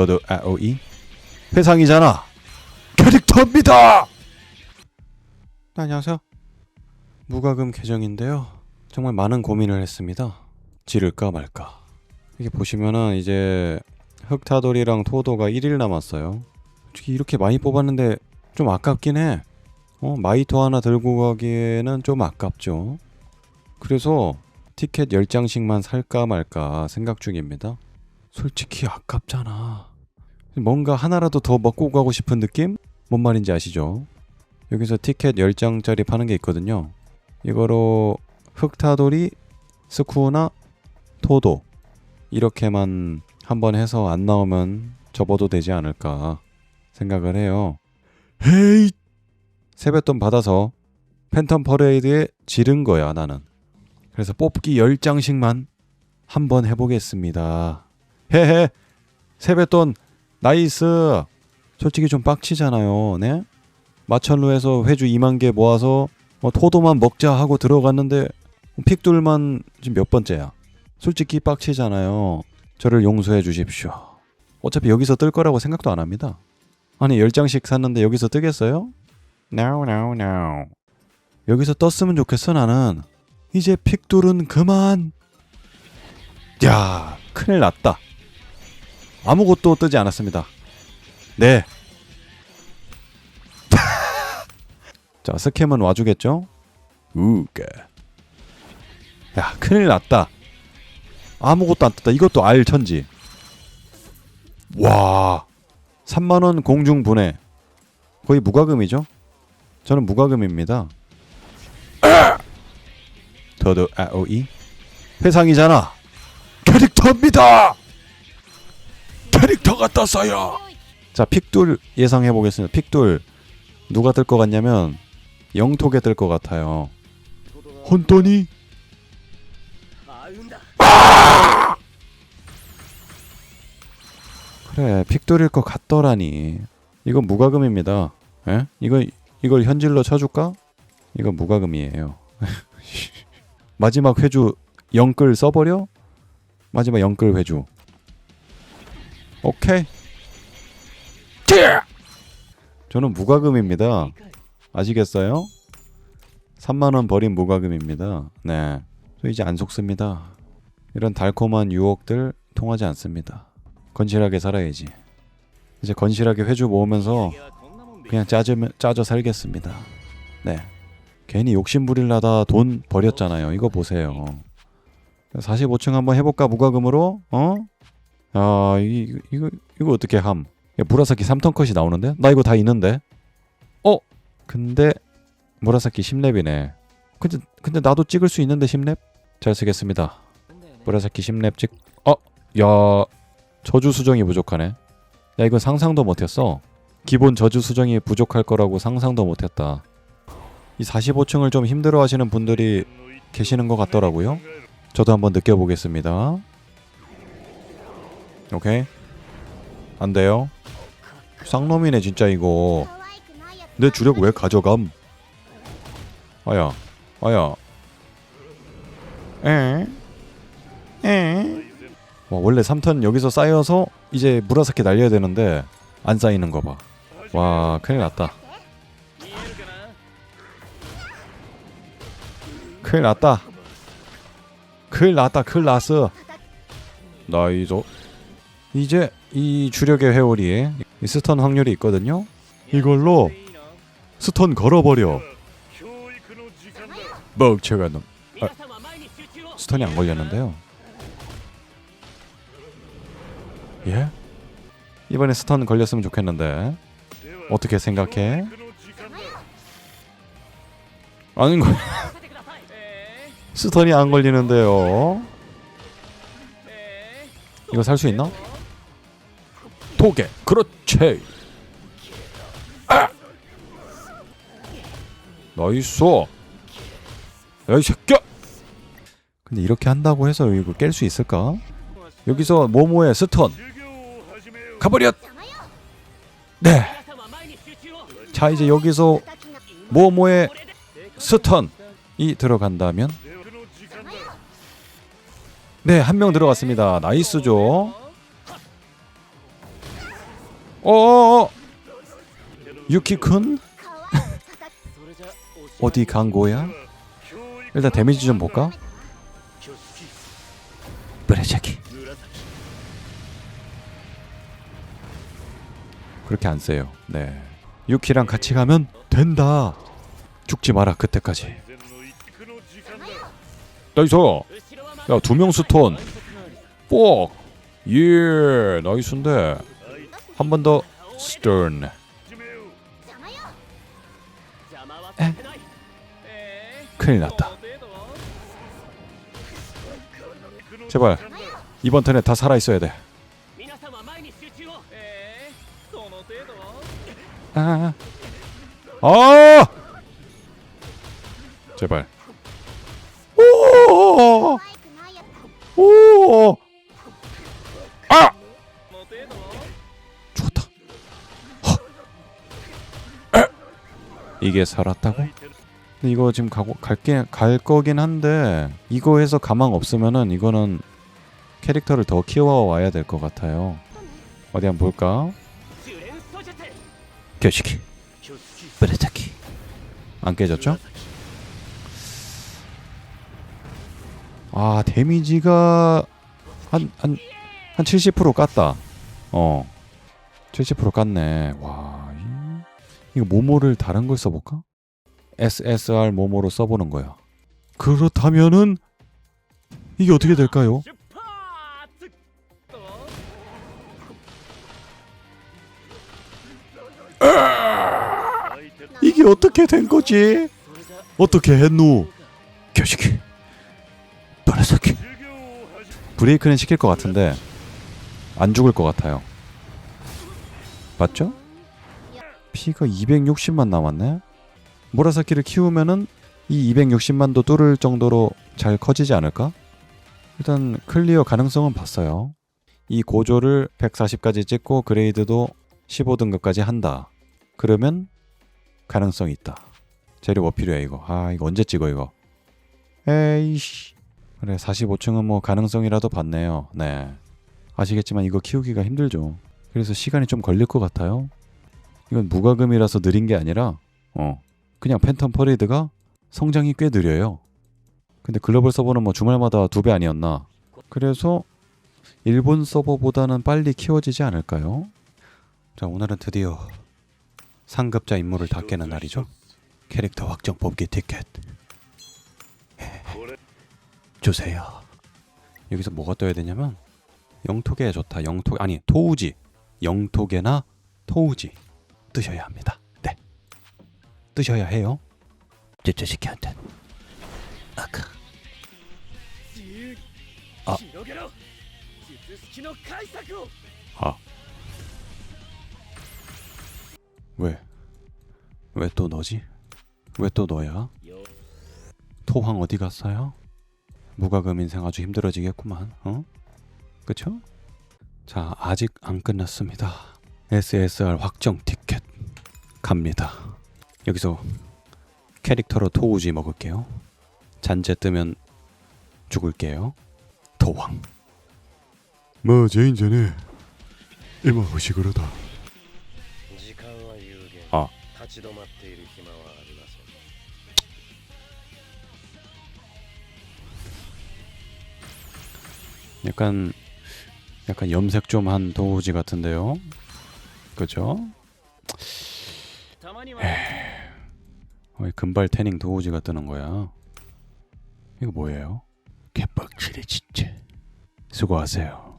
저도 AOE 회상이잖아. 캐릭터입니다! 네, 안녕하세요. 무과금 계정인데요. 정말 많은 고민을 했습니다. 지를까 말까. 이게 보시면은 이제 흑타돌이랑 토도가 1일 남았어요. 솔직히 이렇게 많이 뽑았는데 좀 아깝긴 해. 어, 마이토 하나 들고 가기에는 좀 아깝죠. 그래서 티켓 10장씩만 살까 말까 생각 중입니다. 솔직히 아깝잖아. 뭔가 하나라도 더 먹고 가고 싶은 느낌? 뭔 말인지 아시죠? 여기서 티켓 10장짜리 파는 게 있거든요. 이거로 흑타돌이, 스쿠나, 토도 이렇게만 한번 해서 안 나오면 접어도 되지 않을까 생각을 해요. 헤이! 세뱃돈 받아서 팬텀 퍼레이드에 지른 거야 나는. 그래서 뽑기 10장씩만 한번 해보겠습니다. 헤헤 세뱃돈 나이스. 솔직히 좀 빡치잖아요. 네? 마천루에서 회주 2만 개 모아서 어, 토도만 먹자 하고 들어갔는데 픽둘만 지금 몇 번째야? 솔직히 빡치잖아요. 저를 용서해 주십시오. 어차피 여기서 뜰 거라고 생각도 안 합니다. 아니 10장씩 샀는데 여기서 뜨겠어요? No no no 여기서 떴으면 좋겠어 나는. 이제 픽둘은 그만. 야 큰일 났다 아무것도 뜨지 않았습니다. 네. 자, 스캠은 와주겠죠? 우게. 야, 큰일 났다. 아무것도 안 떴다. 이것도 알 천지. 와. 3만 원 공중 분해. 거의 무과금이죠? 저는 무과금입니다. 더더 AOE? 회상이잖아. 캐릭터입니다! 캐릭터가 떴어요. 자, 픽돌 예상해 보겠습니다. 픽돌 누가 뜰 것 같냐면 영톡에 뜰것 같아요. 혼돈이 그래, 픽돌일 것 같더라니. 이건 무과금입니다. 예? 이거 이걸 현질로 쳐줄까? 이건 무과금이에요. 마지막 회주 영끌 써버려? 마지막 영끌 회주. 오케이. 저는 무과금입니다. 아시겠어요? 3만 원 버린 무과금입니다. 네. 저 이제 안 속습니다. 이런 달콤한 유혹들 통하지 않습니다. 건실하게 살아야지. 이제 건실하게 회주 모으면서 그냥 짜져 짜져 살겠습니다. 네. 괜히 욕심 부릴라다 돈 버렸잖아요. 이거 보세요. 45층 한번 해볼까 무과금으로? 어? 아 이, 이거 이거 어떻게 함? 야, 무라사키 3턴 컷이 나오는데? 나 이거 다 있는데? 어? 근데 무라사키 10렙이네. 근데 근데 나도 찍을 수 있는데 10렙? 잘 쓰겠습니다. 무라사키 10렙 찍. 어? 야 저주 수정이 부족하네. 야 이거 상상도 못했어. 기본 저주 수정이 부족할 거라고 상상도 못했다. 이 45층을 좀 힘들어 하시는 분들이 계시는 것 같더라고요. 저도 한번 느껴보겠습니다. 오케이. 안 돼요. 쌍놈이네 진짜 이거. 내 주력 왜 가져감? 아야, 아야. 에? 에? 와 원래 3턴 여기서 쌓여서 이제 무라사키 날려야 되는데 안 쌓이는 거 봐. 와 큰일 났다. 큰일 났다. 큰일 났다. 큰일 났어. 나이죠. 이제 이 주력의 회오리 이 스턴 확률이 있거든요. 이걸로 스턴 걸어버려. 멍청한 놈. 아, 스턴이 안 걸렸는데요. 예? 이번에 스턴 걸렸으면 좋겠는데 어떻게 생각해? 아닌 거 스턴이 안 걸리는데요. 이거 살 수 있나? 도개 그렇지. 아! 나이스 야이 새끼야. 근데 이렇게 한다고 해서 이거 깰 수 있을까? 여기서 모모의 스턴. 가버렸 네. 자 이제 여기서 모모의 스턴이 들어간다면? 네 한 명 들어갔습니다. 나이스죠 어어어. 유키쿤? 어디 간 거야? 일단 데미지 좀 볼까? 브레자키. 그렇게 안 세요. 네. 유키랑 같이 가면 된다. 죽지 마라 그때까지. 나이스 야두 명 스톤 뽁 예, 나이스인데 한 번 더 스턴. 에? 큰일 났다. 제발 이번 턴에 다 살아 있어야 돼. 아, 아, 아. 어! 제발. 오, 오, 이게 살았다고? 이거 지금 가고 갈게 갈 거긴 한데 이거 해서 가망 없으면은 이거는 캐릭터를 더 키워와야 될 것 같아요. 어디 한번 볼까? 교식이 브레타키 안 깨졌죠? 아 데미지가 한 한 한 70% 깠다. 어. 70% 깠네. 와. 이거 모모를 다른 걸 써볼까? SSR 모모로 써보는 거예요. 그렇다면은 이게 어떻게 될까요? 이게 어떻게 된 거지? 어떻게 했누? 교식이 빠라새끼 브레이크는 시킬 것 같은데 안 죽을 것 같아요 맞죠? 피가 260만 남았네. 모라사키를 키우면은 이 260만도 뚫을 정도로 잘 커지지 않을까? 일단 클리어 가능성은 봤어요. 이 고조를 140까지 찍고 그레이드도 15등급까지 한다. 그러면 가능성이 있다. 재료 뭐 필요해 이거. 아 이거 언제 찍어 이거. 에이씨. 그래 45층은 뭐 가능성이라도 봤네요. 네. 아시겠지만 이거 키우기가 힘들죠. 그래서 시간이 좀 걸릴 것 같아요. 이건 무과금이라서 느린 게 아니라 어 그냥 팬텀 퍼레이드가 성장이 꽤 느려요. 근데 글로벌 서버는 뭐 주말마다 두 배 아니었나? 그래서 일본 서버보다는 빨리 키워지지 않을까요? 자 오늘은 드디어 상급자 임무를 다 깨는 날이죠. 캐릭터 확정 뽑기 티켓 주세요. 여기서 뭐가 떠야 되냐면 영토개 좋다. 영토 아니 토우지 영토개나 토우지 드셔야 합니다. 네, 드셔야 해요. 제저 새끼한테. 아크. 아. 아. 왜? 왜 또 너지? 왜 또 너야? 토황 어디 갔어요? 무과금 인생 아주 힘들어지겠구만. 어? 그쵸? 자, 아직 안 끝났습니다. SSR 확정 티켓 갑니다. 여기서 캐릭터로 토우지 먹을게요. 잔재 뜨면 죽을게요. 도왕. 마 제인제네. 이마 후식으로다. 아. 약간 약간 염색 좀 한 도우지 같은데요. 그죠? 예. 에이, 왜 금발 태닝 도우지가 뜨는 거야? 이거 뭐예요? 개빡치네 진짜. 수고하세요.